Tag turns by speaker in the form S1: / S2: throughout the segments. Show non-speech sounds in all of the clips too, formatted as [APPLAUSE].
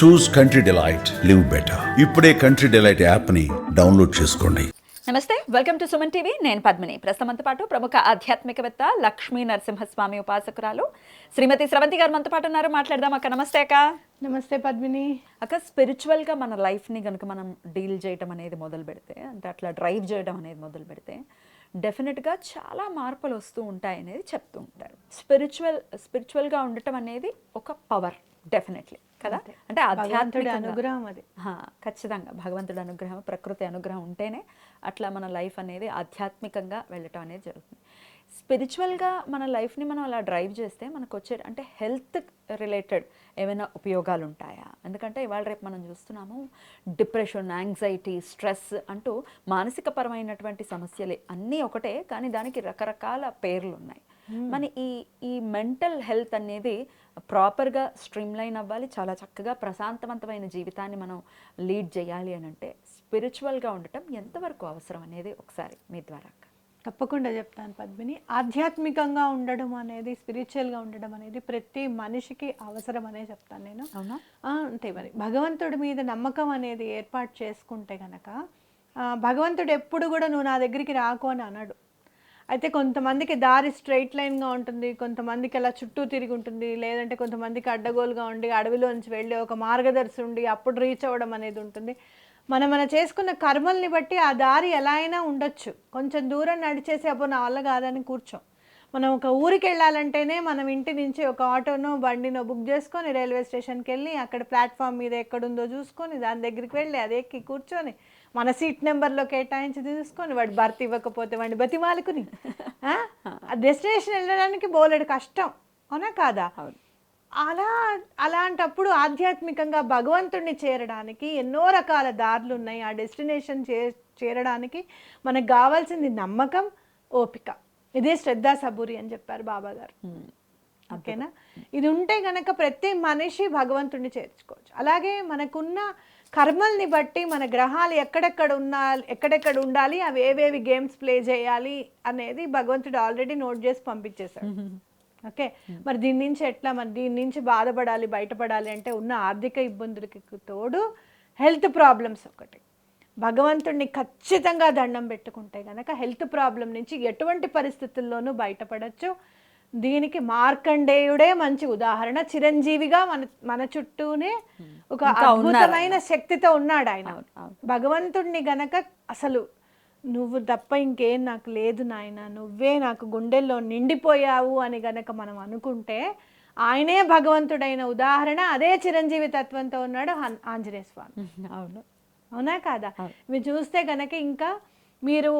S1: Choose country delight live better ఇప్పుడే country delight యాప్ని download చేసుకోండి.
S2: నమస్తే వెల్కమ్ టు సుమన్ టీవీ. నేను పద్మిని. ప్రస్తుతంతో పాటు ప్రముఖ ఆధ్యాత్మికవేత్త లక్ష్మీ నరసింహస్వామి ఉపాసకురాలు శ్రీమతి స్రవంతి గారు మనతో పాటు ఉన్నారు. మాట్లాడదాం అక్క. నమస్తే అక్క.
S3: నమస్తే పద్మిని.
S2: అక్క స్పిరిచువల్గా మన లైఫ్ని కనుక మనం డీల్ చేయడం అనేది మొదలు పెడితే అంటే అట్లా డ్రైవ్ చేయడం అనేది మొదలు పెడితే డెఫినెట్గా చాలా మార్పులు వస్తూ ఉంటాయి అనేది చెప్తూ ఉంటారు. స్పిరిచువల్ స్పిరిచువల్గా ఉండటం అనేది ఒక పవర్ డెఫినెట్లీ. కదా? అంటే ఆధ్యాత్మిక
S3: అనుగ్రహం అది.
S2: ఖచ్చితంగా. భగవంతుడి అనుగ్రహం ప్రకృతి అనుగ్రహం ఉంటేనే అట్లా మన లైఫ్ అనేది ఆధ్యాత్మికంగా వెళ్ళటం అనేది జరుగుతుంది. స్పిరిచువల్గా మన లైఫ్ని మనం అలా డ్రైవ్ చేస్తే మనకు వచ్చే అంటే హెల్త్ రిలేటెడ్ ఏమైనా ఉపయోగాలు ఉంటాయా ఎందుకంటే ఇవాళ రేపు మనం చూస్తున్నాము డిప్రెషన్ యాంగ్జైటీ స్ట్రెస్ అంటూ మానసిక పరమైనటువంటి సమస్యలే అన్నీ ఒకటే కానీ దానికి రకరకాల పేర్లు ఉన్నాయి మన ఈ ఈ మెంటల్ హెల్త్ అనేది ప్రాపర్గా స్ట్రీమ్లైన్ అవ్వాలి చాలా చక్కగా ప్రశాంతవంతమైన జీవితాన్ని మనం లీడ్ చేయాలి అని అంటే స్పిరిచువల్గా ఉండటం ఎంతవరకు అవసరం అనేది ఒకసారి మీ ద్వారా
S3: తప్పకుండా చెప్తాను పద్మిని. ఆధ్యాత్మికంగా ఉండడం అనేది స్పిరిచువల్గా ఉండడం అనేది ప్రతి మనిషికి అవసరం అనే చెప్తాను నేను. అంతే మరి. భగవంతుడి మీద నమ్మకం అనేది ఏర్పాటు చేసుకుంటే గనక ఆ, భగవంతుడు ఎప్పుడు కూడా నువ్వు నా దగ్గరికి రాకు అని అనడు. అయితే కొంతమందికి దారి స్ట్రైట్ లైన్గా ఉంటుంది కొంతమందికి అలా చుట్టూ తిరిగి ఉంటుంది లేదంటే కొంతమందికి అడ్డగోలుగా ఉండి అడవిలోంచి వెళ్ళి ఒక మార్గదర్శి ఉండి అప్పుడు రీచ్ అవ్వడం అనేది ఉంటుంది. మనం మన చేసుకున్న కర్మల్ని బట్టి ఆ దారి ఎలా అయినా ఉండొచ్చు. కొంచెం దూరం నడిచేసి అప్పుడు నా వల్ల కాదని కూర్చోం. మనం ఒక ఊరికి వెళ్ళాలంటేనే మనం ఇంటి నుంచి ఒక ఆటోనో బండినో బుక్ చేసుకొని రైల్వే స్టేషన్కి వెళ్ళి అక్కడ ప్లాట్ఫామ్ మీద ఎక్కడుందో చూసుకొని దాని దగ్గరికి వెళ్ళి అది ఎక్కి కూర్చొని మన సీట్ నెంబర్లో కేటాయించి తీసుకొని వాడు భర్తీ ఇవ్వకపోతే వాడిని బతిమాలుకుని. ఆ? డెస్టినేషన్ వెళ్ళడానికి బోలెడు కష్టం. అవునా కాదా? అలా అలాంటప్పుడు ఆధ్యాత్మికంగా భగవంతుడిని చేరడానికి ఎన్నో రకాల దారులు ఉన్నాయి. ఆ డెస్టినేషన్ చే చేరడానికి మనకు కావాల్సింది నమ్మకం ఓపిక. ఇదే శ్రద్ధా సబూరి అని చెప్పారు బాబా గారు. ఓకేనా? ఇది ఉంటే గనక ప్రతి మనిషి భగవంతుడిని చేర్చుకోవచ్చు. అలాగే మనకున్న కర్మల్ని బట్టి మన గ్రహాలు ఎక్కడెక్కడ ఉన్నా ఎక్కడెక్కడ ఉండాలి అవి ఏవేవి గేమ్స్ ప్లే చేయాలి అనేది భగవంతుడు ఆల్రెడీ నోట్ చేసి పంపించేశాడు. ఓకే? మరి దీని నుంచి ఎట్లా? మరి దీని నుంచి బాధపడాలి బయటపడాలి అంటే ఉన్న ఆర్థిక ఇబ్బందులకి తోడు హెల్త్ ప్రాబ్లమ్స్ ఒకటి. భగవంతుడిని ఖచ్చితంగా దండం పెట్టుకుంటే గనక హెల్త్ ప్రాబ్లం నుంచి ఎటువంటి పరిస్థితుల్లోనూ బయటపడచ్చు. దీనికి మార్కండేయుడే మంచి ఉదాహరణ. చిరంజీవిగా మన మన చుట్టూనే ఒక అద్భుతమైన శక్తితో ఉన్నాడు ఆయన. భగవంతుడిని గనక అసలు నువ్వు తప్ప ఇంకేం నాకు లేదు నాయన. నువ్వే నాకు గుండెల్లో నిండిపోయావు అని గనక మనం అనుకుంటే ఆయనే భగవంతుడైన ఉదాహరణ. అదే చిరంజీవి తత్వంతో ఉన్నాడు ఆంజనేయ స్వామి
S2: అవును.
S3: అవునా కాదా? మీరు చూస్తే గనక ఇంకా మీరు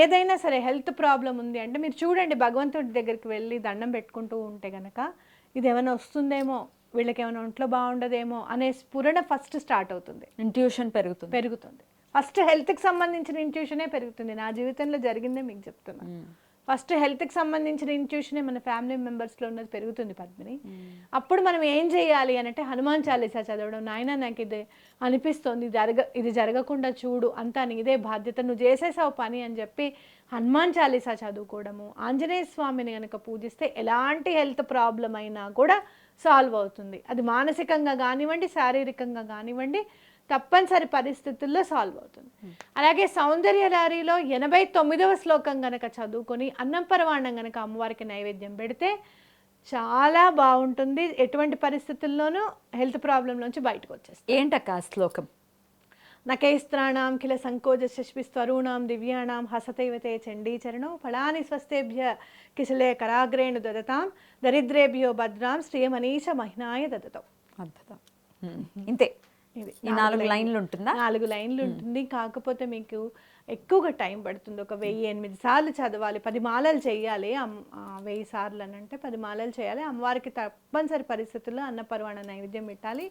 S3: ఏదైనా సరే హెల్త్ ప్రాబ్లం ఉంది అంటే మీరు చూడండి భగవంతుడి దగ్గరికి వెళ్ళి దండం పెట్టుకుంటూ ఉంటే గనక ఇది ఏమైనా వస్తుందేమో వీళ్ళకి ఏమైనా ఒంట్లో బాగుండదేమో అనే స్ఫురణ ఫస్ట్ స్టార్ట్ అవుతుంది.
S2: ఇంట్యూషన్ పెరుగుతుంది.
S3: పెరుగుతుంది. ఫస్ట్ హెల్త్కి సంబంధించిన ఇంట్యూషనే పెరుగుతుంది. నా జీవితంలో జరిగిందే మీకు చెప్తున్నా. ఫస్ట్ హెల్త్కి సంబంధించిన ఇంట్యూషనే మన ఫ్యామిలీ మెంబర్స్లో ఉన్నది పెరుగుతుంది పద్మిని. అప్పుడు మనం ఏం చేయాలి అని అంటే హనుమాన్ చాలీసా చదవడం నాయన నాకు ఇది అనిపిస్తోంది జరగ ఇది జరగకుండా చూడు అంతా నీదే బాధ్యత నువ్వు చేసేసావు పని అని చెప్పి హనుమాన్ చాలీసా చదువుకోవడము ఆంజనేయ స్వామిని కనుక పూజిస్తే ఎలాంటి హెల్త్ ప్రాబ్లం అయినా కూడా సాల్వ్ అవుతుంది. అది మానసికంగా కానివ్వండి శారీరకంగా కానివ్వండి తప్పనిసరి పరిస్థితుల్లో సాల్వ్ అవుతుంది. అలాగే సౌందర్య లారీలో ఎనభై తొమ్మిదవ శ్లోకం గనక చదువుకొని అన్నం పరమాణం గనక అమ్మవారికి నైవేద్యం పెడితే చాలా బాగుంటుంది. ఎటువంటి పరిస్థితుల్లోనూ హెల్త్ ప్రాబ్లం నుంచి బయటకు వచ్చేస్తుంది
S2: ఏంటక్క ఆ శ్లోకం?
S3: నకైస్త్రాణం కిల సంకోచ శిష్పిస్వరూణాం దివ్యాణం హసతైవతే చండీచరణం ఫలాని స్వస్తేభ్య కిశలే కరాగ్రేణు దదతాం దరిద్రేభ్యో భద్రాం శ్రీయమనీష మహినాయ దదతం.
S2: అద్భుతం. ఇంతే. ఈ నాలుగు లైన్లు. ఉంటుందా
S3: నాలుగు లైన్లు ఉంటుంది కాకపోతే మీకు ఎక్కువగా టైం పడుతుంది. ఒక వెయ్యి ఎనిమిది సార్లు చదవాలి. పది మాలలు చేయాలి వెయ్యి సార్లు అని అంటే పది మాలలు చేయాలి. అమ్మవారికి తప్పనిసరి పరిస్థితుల్లో అన్నపర్వాణ నైవేద్యం పెట్టాలి.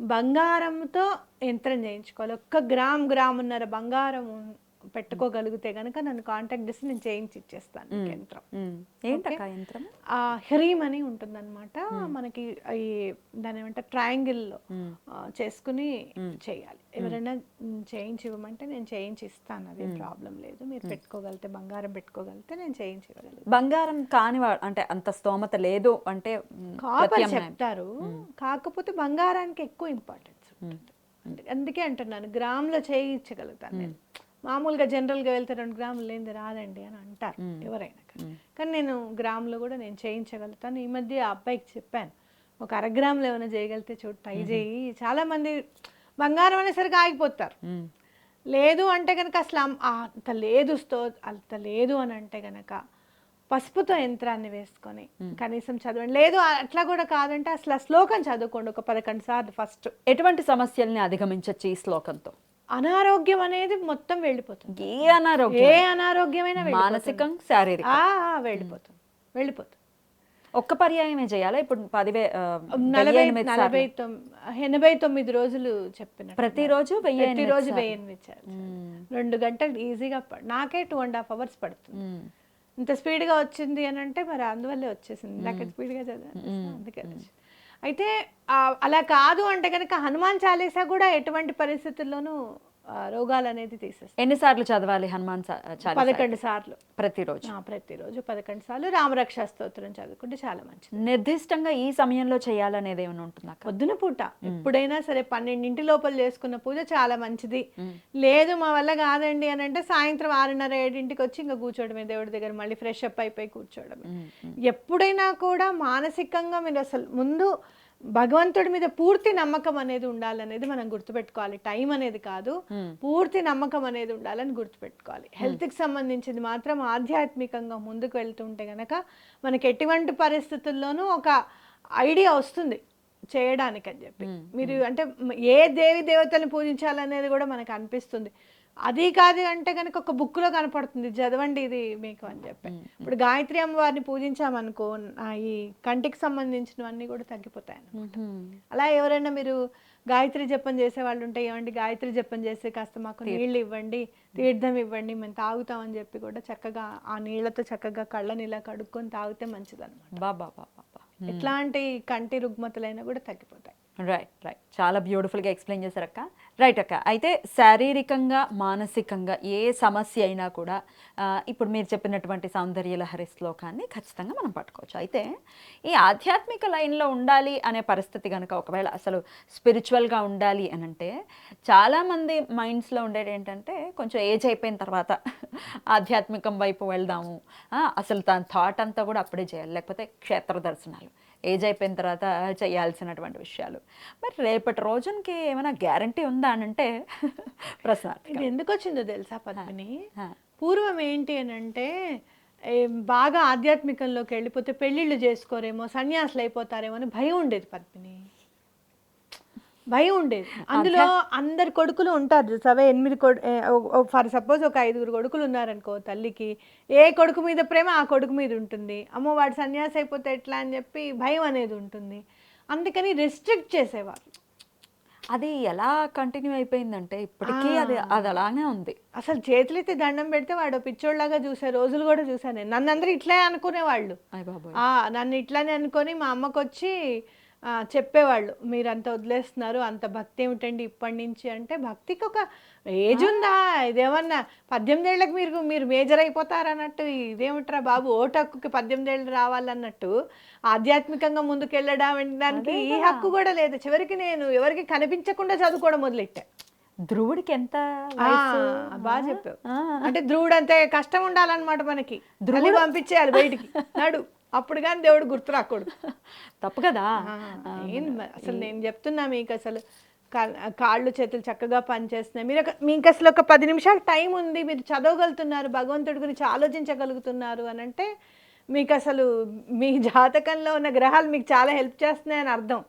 S3: బంగారంతో యంత్రం చేయించుకోవాలి. ఒక్క గ్రామ్ గ్రామున్నర బంగారం ఉన్- పెట్టుకోగలిగితే కనుక నన్ను కాంటాక్ట్ చేసి నేను చేయించి ఇచ్చేస్తాను యంత్రం.
S2: ఏంటక్క యంత్రం?
S3: ఆ హ్రీమ్ అని ఉంటుందన్నమాట. మనకి ఈ దాని ఏమంటే ట్రయాంగిల్లో చేసుకుని చేయాలి. ఎవరైనా చేయించి ఇవ్వమంటే నేను చేయించి ఇస్తాను. అది ప్రాబ్లం లేదు. మీరు పెట్టుకోగలిగితే బంగారం పెట్టుకోగలిగితే నేను చేయించి
S2: బంగారం కాని అంటే అంత స్తోమత లేదు అంటే
S3: కాపర్. చెప్తారు. కాకపోతే బంగారానికి ఎక్కువ ఇంపార్టెన్స్ ఉంటుంది. అందు- అందుకే అంటున్నాను గ్రాములో చేయించగలుగుతాను నేను. మామూలుగా జనరల్గా వెళ్తే రెండు గ్రాములు లేనిది రాదండి అని అంటారు ఎవరైనా కానీ. నేను గ్రాములో కూడా నేను చేయించగలుగుతాను. ఈ మధ్య ఆ అబ్బాయికి చెప్పాను ఒక అర గ్రాములు ఏమైనా చేయగలిగితే చూడు ట్రై చేయి. చాలా మంది బంగారం అనేసరికి ఆగిపోతారు. లేదు అంటే కనుక అసలు అంత లేదు sto అంత లేదు అని అంటే కనుక పసుపుతో యంత్రాన్ని వేసుకొని కనీసం చదవండి. లేదు అట్లా కూడా కాదంటే అసలు ఆ శ్లోకం చదువుకోండి ఒక పదకొండు సార్లు ఫస్ట్.
S2: ఎటువంటి సమస్యల్ని అధిగమించవచ్చు ఈ శ్లోకంతో?
S3: అనారోగ్యం అనేది మొత్తం వెళ్ళిపోతుంది.
S2: ఏ అనారోగ్యం?
S3: ఏ అనారోగ్యమైనా.
S2: మానసికం శారీరక.
S3: వెళ్ళిపోతుంది. వెళ్ళిపోతుంది.
S2: ఒక్క పర్యాయమే చేయాలా? ఇప్పుడు పదివే
S3: నలభై నలభై ఎనభై తొమ్మిది రోజులు చెప్పిన
S2: ప్రతిరోజు వెయ్యి
S3: ప్రతిరోజు. వెయ్యి ఎనిమిది. రెండు గంటలు ఈజీగా నాకే టూ అండ్ హాఫ్ అవర్స్ పడుతుంది. ఇంత స్పీడ్గా వచ్చింది అని అంటే మరి అందువల్లే వచ్చేసింది. ఇందాక స్పీడ్గా చదివాను. అందుకే. అయితే అలా కాదు అంటే కనుక హనుమాన్ చాలీసా కూడా ఎటువంటి పరిస్థితుల్లోనూ రోగాలు అనేది తీసేస్తాయి
S2: ఎన్నిసార్లు చదవాలి హనుమాన్?
S3: పదకొండు సార్లు.
S2: ప్రతిరోజు?
S3: ప్రతిరోజు పదకొండు సార్లు. రామరక్ష స్తోత్రం చదువుకుంటే చాలా మంచిది.
S2: నిర్దిష్టంగా ఈ సమయంలో చేయాలనేది ఏమైనా ఉంటుందా?
S3: పొద్దున పూట. ఎప్పుడైనా సరే పన్నెండింటి లోపల చేసుకున్న పూజ చాలా మంచిది. లేదు మా వల్ల కాదండి అని అంటే సాయంత్రం ఆరున్నర ఏడింటికి వచ్చి ఇంకా కూర్చోవడమే దేవుడి దగ్గర మళ్ళీ ఫ్రెష్ అప్ అయిపోయి కూర్చోవడమే. ఎప్పుడైనా కూడా మానసికంగా మీరు అసలు ముందు భగవంతుడి మీద పూర్తి నమ్మకం అనేది ఉండాలనేది మనం గుర్తుపెట్టుకోవాలి. టైం అనేది కాదు. పూర్తి నమ్మకం అనేది ఉండాలని గుర్తుపెట్టుకోవాలి. హెల్త్కి సంబంధించింది మాత్రం ఆధ్యాత్మికంగా ముందుకు వెళ్తుంటే గనక మనకి ఎటువంటి పరిస్థితుల్లోనూ ఒక ఐడియా వస్తుంది చేయడానికి అని చెప్పి. మీరు అంటే ఏ దేవి దేవతల్ని పూజించాలనేది కూడా మనకు అనిపిస్తుంది. అది కాదు అంటే కనుక ఒక బుక్లో కనపడుతుంది చదవండి ఇది మీకు అని చెప్పి. ఇప్పుడు గాయత్రి అమ్మవారిని పూజించామనుకో ఈ కంటికి సంబంధించినవన్నీ కూడా తగ్గిపోతాయి అన్నమాట. అలా ఎవరైనా మీరు గాయత్రి జపం చేసే వాళ్ళు ఉంటే ఏమండి గాయత్రి జపం చేస్తే కాస్త మాకు నీళ్ళు ఇవ్వండి తీర్థం ఇవ్వండి మేము తాగుతామని చెప్పి కూడా చక్కగా ఆ నీళ్ళతో చక్కగా కళ్ళని ఇలా కడుక్కొని తాగితే మంచిదన్నమాట.
S2: బా బా బా బా బా.
S3: ఎట్లాంటి కంటి రుగ్మతలైనా కూడా తగ్గిపోతాయి.
S2: రైట్ రైట్ చాలా బ్యూటిఫుల్గా ఎక్స్ప్లెయిన్ చేశారక్క. రైట్ అక్క. అయితే శారీరకంగా మానసికంగా ఏ సమస్య అయినా కూడా ఇప్పుడు మీరు చెప్పినటువంటి సౌందర్య లహరి శ్లోకాన్ని ఖచ్చితంగా మనం పట్టుకోవచ్చు. అయితే ఈ ఆధ్యాత్మిక లైన్లో ఉండాలి అనే పరిస్థితి కనుక ఒకవేళ అసలు స్పిరిచువల్గా ఉండాలి అని అంటే చాలామంది మైండ్స్లో ఉండేది ఏంటంటే కొంచెం ఏజ్ అయిపోయిన తర్వాత ఆధ్యాత్మికం వైపు వెళ్దాము. అసలు తన థాట్ అంతా కూడా అప్పుడే చేయాలి. లేకపోతే క్షేత్ర దర్శనాలు. ఏజ్ అయిపోయిన తర్వాత చేయాల్సినటువంటి విషయాలు. మరి రేపటి రోజునికి ఏమైనా గ్యారంటీ ఉందా అని అంటే [LAUGHS] ప్రశ్న
S3: ఇది ఎందుకు వచ్చిందో తెలుసా పద్మిని?
S2: ఆ.
S3: పూర్వం ఏంటి అని అంటే బాగా ఆధ్యాత్మికంలోకి వెళ్ళిపోతే పెళ్ళిళ్ళు చేసుకోరేమో సన్యాసులు అయిపోతారేమో అని భయం ఉండేది పద్మిని. భయం ఉండేది. అందులో అందరు కొడుకులు ఉంటారు సవే ఎనిమిది కొడు ఫర్ సపోజ్ ఒక ఐదుగురు కొడుకులు ఉన్నారనుకో తల్లికి ఏ కొడుకు మీద ప్రేమ ఆ కొడుకు మీద ఉంటుంది. అమ్మో వాడు సన్యాసి అయిపోతే ఎట్లా అని చెప్పి భయం అనేది ఉంటుంది. అందుకని రెస్ట్రిక్ట్ చేసేవారు.
S2: అది ఎలా కంటిన్యూ అయిపోయిందంటే ఇప్పటికీ అది అది అలానే ఉంది.
S3: అసలు చేతులెత్తి దండం పెడితే వాడు పిచ్చోళ్ళలాగా చూసే రోజులు కూడా చూసాను నేను. నన్ను అందరూ ఇట్లే అనుకునేవాళ్ళు. నన్ను ఇట్లానే అనుకొని మా అమ్మకు వచ్చి ఆ, చెప్పేవాళ్ళు మీరు అంత వదిలేస్తున్నారు అంత భక్తి ఏమిటండి ఇప్పటి నుంచి? అంటే భక్తికి ఒక ఏజ్ ఉందా? ఇదేమన్నా పద్దెనిమిది ఏళ్ళకి మీరు మీరు మేజర్ అయిపోతారన్నట్టు ఇదేమిట్రా బాబు? ఓటు హక్కుకి పద్దెనిమిది ఏళ్ళు రావాలన్నట్టు ఆధ్యాత్మికంగా ముందుకు వెళ్ళడం దానికి ఈ హక్కు కూడా లేదు. చివరికి నేను ఎవరికి కనిపించకుండా చదువుకోవడం మొదలెట్టా.
S2: ధ్రువుడికి ఎంత
S3: బాగా చెప్పావు. అంటే ధ్రువుడు అంతే కష్టం ఉండాలన్నమాట మనకి. ధ్రువుడు పంపించేయాలి బయటికి. నడు. అప్పుడు కానీ దేవుడు గుర్తు రాకూడదు. [LAUGHS]
S2: తప్పు కదా?
S3: అసలు నేను చెప్తున్నా మీకు అసలు కాళ్ళు చేతులు చక్కగా పనిచేస్తున్నాయి. మీరు మీకు అసలు ఒక పది నిమిషాలు టైం ఉంది. మీరు చదవగలుగుతున్నారు భగవంతుడి గురించి ఆలోచించగలుగుతున్నారు అని అంటే మీకు అసలు మీ జాతకంలో ఉన్న గ్రహాలు మీకు చాలా హెల్ప్ చేస్తున్నాయని అర్థం.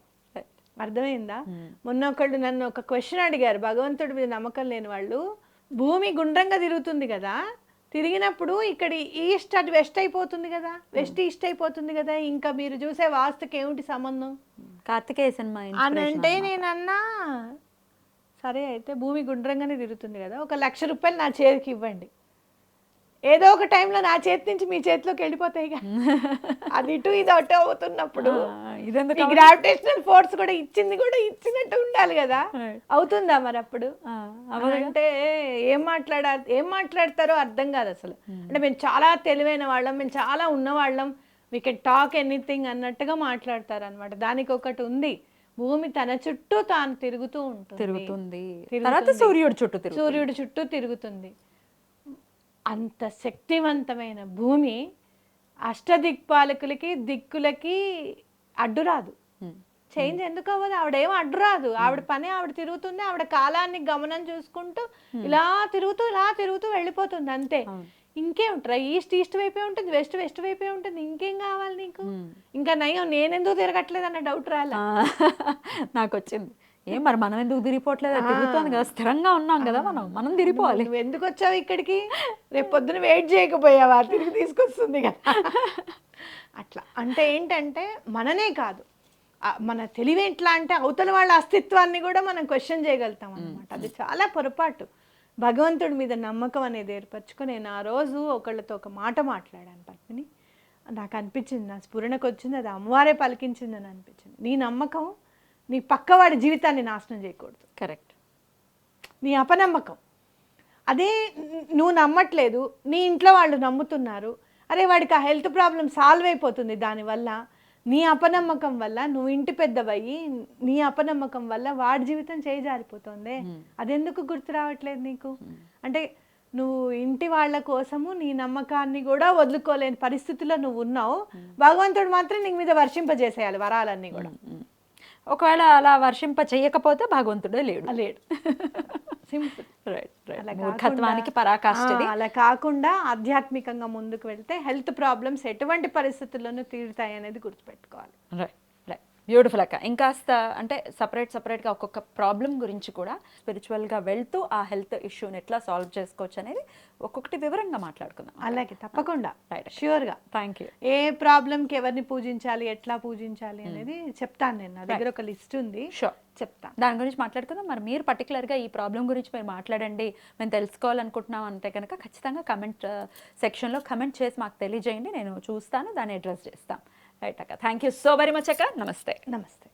S3: అర్థమైందా? మొన్న ఒకళ్ళు నన్ను ఒక క్వశ్చన్ అడిగారు. భగవంతుడి మీద నమ్మకం లేని వాళ్ళు భూమి గుండ్రంగా తిరుగుతుంది కదా? తిరిగినప్పుడు ఇక్కడ ఈస్ట్ అటు వెస్ట్ అయిపోతుంది కదా. వెస్ట్ ఈస్ట్ అయిపోతుంది కదా. ఇంకా మీరు చూసే వాస్తుకి ఏమిటి సంబంధం?
S2: కార్తికేయ సినిమా
S3: అని అంటే నేను అన్నా సరే అయితే భూమి గుండ్రంగానే తిరుగుతుంది కదా. ఒక లక్ష రూపాయలు నా చేతికి ఇవ్వండి. ఏదో ఒక టైంలో నా చేతి నుంచి మీ చేతిలోకి వెళ్ళిపోతాయి [LAUGHS] అది ఇటు ఇది అటు అవుతున్నప్పుడు
S2: ఇదెందుకు
S3: ఈ గ్రావిటేషనల్ ఫోర్స్ కూడా ఇచ్చింది కూడా ఇచ్చినట్టు ఉండాలి కదా. అవుతుందా మరి అప్పుడు. అంటే ఏం మాట్లాడా ఏం మాట్లాడతారో అర్థం కాదు అసలు. అంటే మేము చాలా తెలివైన వాళ్ళం మేము చాలా ఉన్నవాళ్ళం. వీ కెన్ టాక్ ఎనీథింగ్ అన్నట్టుగా మాట్లాడతారు అనమాట దానికి ఒకటి ఉంది. భూమి తన చుట్టూ తాను తిరుగుతూ ఉంటుంది.
S2: తిరుగుతుంది. తర్వాత సూర్యుడు చుట్టూ
S3: సూర్యుడు చుట్టూ తిరుగుతుంది. అంత శక్తివంతమైన భూమి అష్టదిక్పాలకులకి దిక్కులకి అడ్డు రాదు.
S2: ఉమ్.
S3: చేంజ్ ఎందుకు అవ్వదు? ఆవిడేం అడ్డు రాదు. ఆవిడ పని ఆవిడ తిరుగుతుంది. ఆవిడ కాలాన్ని గమనం చూసుకుంటూ ఇలా తిరుగుతూ ఇలా తిరుగుతూ వెళ్ళిపోతుంది. అంతే.
S2: అవును.
S3: ఇంకేముంటారా? ఈస్ట్ ఈస్ట్ వైపే ఉంటుంది. వెస్ట్ వెస్ట్ వైపే ఉంటుంది. ఇంకేం కావాలి నీకు. ఇంకా నయం నేనెందుకు తిరగట్లేదు అన్న డౌట్ రాలే? [LAUGHS]
S2: నాకు వచ్చింది ఏం మరి మనం ఎందుకు తిరిగిపోవట్లేదు? తిరుగుతోంది కదా స్థిరంగా ఉన్నాం కదా మనం మనం తిరిగిపోవాలి.
S3: నువ్వు ఎందుకు వచ్చావు ఇక్కడికి? రేపు పొద్దున వెయిట్ చేయకపోయావా? తిరిగి తీసుకొస్తుంది కదా. అట్లా. అంటే ఏంటంటే మననే కాదు. మన తెలివి ఎట్లా అంటే అవతల వాళ్ళ అస్తిత్వాన్ని కూడా మనం క్వశ్చన్ చేయగలుగుతాం అనమాట అది చాలా పొరపాటు. భగవంతుడి మీద నమ్మకం అనేది ఏర్పరచుకొని నేను ఆ రోజు ఒకళ్ళతో ఒక మాట మాట్లాడాను పద్మిని. నాకు అనిపించింది నా స్ఫురణకు వచ్చింది అది అమ్మవారే పలికించిందని అనిపించింది. నీ నమ్మకం నీ పక్కవాడి జీవితాన్ని నాశనం చేయకూడదు.
S2: కరెక్ట్
S3: నీ అపనమ్మకం. అదే నువ్వు నమ్మట్లేదు నీ ఇంట్లో వాళ్ళు నమ్ముతున్నారు అరే వాడికి ఆ హెల్త్ ప్రాబ్లం సాల్వ్ అయిపోతుంది దానివల్ల నీ అపనమ్మకం వల్ల నువ్వు ఇంటి పెద్దవయ్యి నీ అపనమ్మకం వల్ల వాడి జీవితం చేయి జారిపోతుంది. అదెందుకు గుర్తు రావట్లేదు నీకు? అంటే నువ్వు ఇంటి వాళ్ళ కోసము నీ నమ్మకాన్ని కూడా వదులుకోలేని పరిస్థితిలో నువ్వు ఉన్నావు. భగవంతుడు మాత్రం నీ మీద వర్షింపజేసేయాలి వరాలన్నీ కూడా.
S2: ఒకవేళ అలా వర్షింప చేయకపోతే భగవంతుడే లేడు.
S3: లేడు. సింపుల్ అలా
S2: మూర్ఖత్వానికి
S3: కాకుండా-
S2: పరాకాష్ఠది
S3: ఆ, అలా కాకుండా ఆధ్యాత్మికంగా ముందుకు వెళ్తే హెల్త్ ప్రాబ్లమ్స్ ఎటువంటి పరిస్థితుల్లోనూ తీరుతాయి అనేది గుర్తుపెట్టుకోవాలి.
S2: రైట్ బ్యూటిఫుల్ అక్క. ఇంకాస్త అంటే సపరేట్ సపరేట్గా ఒక్కొక్క ప్రాబ్లం గురించి కూడా స్పిరిచువల్గా వెళ్తూ ఆ హెల్త్ ఇష్యూని ఎట్లా సాల్వ్ చేసుకోవచ్చు అనేది ఒక్కొక్కటి వివరంగా మాట్లాడుకుందాం
S3: అలాగే తప్పకుండా. ష్యూర్గా
S2: థ్యాంక్ యూ
S3: ఏ ప్రాబ్లంకి ఎవరిని పూజించాలి ఎట్లా పూజించాలి అనేది చెప్తాను నేను. నా దగ్గర ఒక లిస్ట్ ఉంది.
S2: షూర్
S3: చెప్తాను.
S2: దాని గురించి మాట్లాడుకుందాం. మరి మీరు పర్టికులర్గా ఈ ప్రాబ్లం గురించి మీరు మాట్లాడండి. మేము తెలుసుకోవాలనుకుంటున్నాం అంటే కనుక ఖచ్చితంగా కమెంట్ సెక్షన్లో కమెంట్ చేసి మాకు తెలియజేయండి. నేను చూస్తాను దాన్ని అడ్రస్ చేస్తాను రైట్ అక్క thank you so very much అక్క. నమస్తే.
S3: నమస్తే.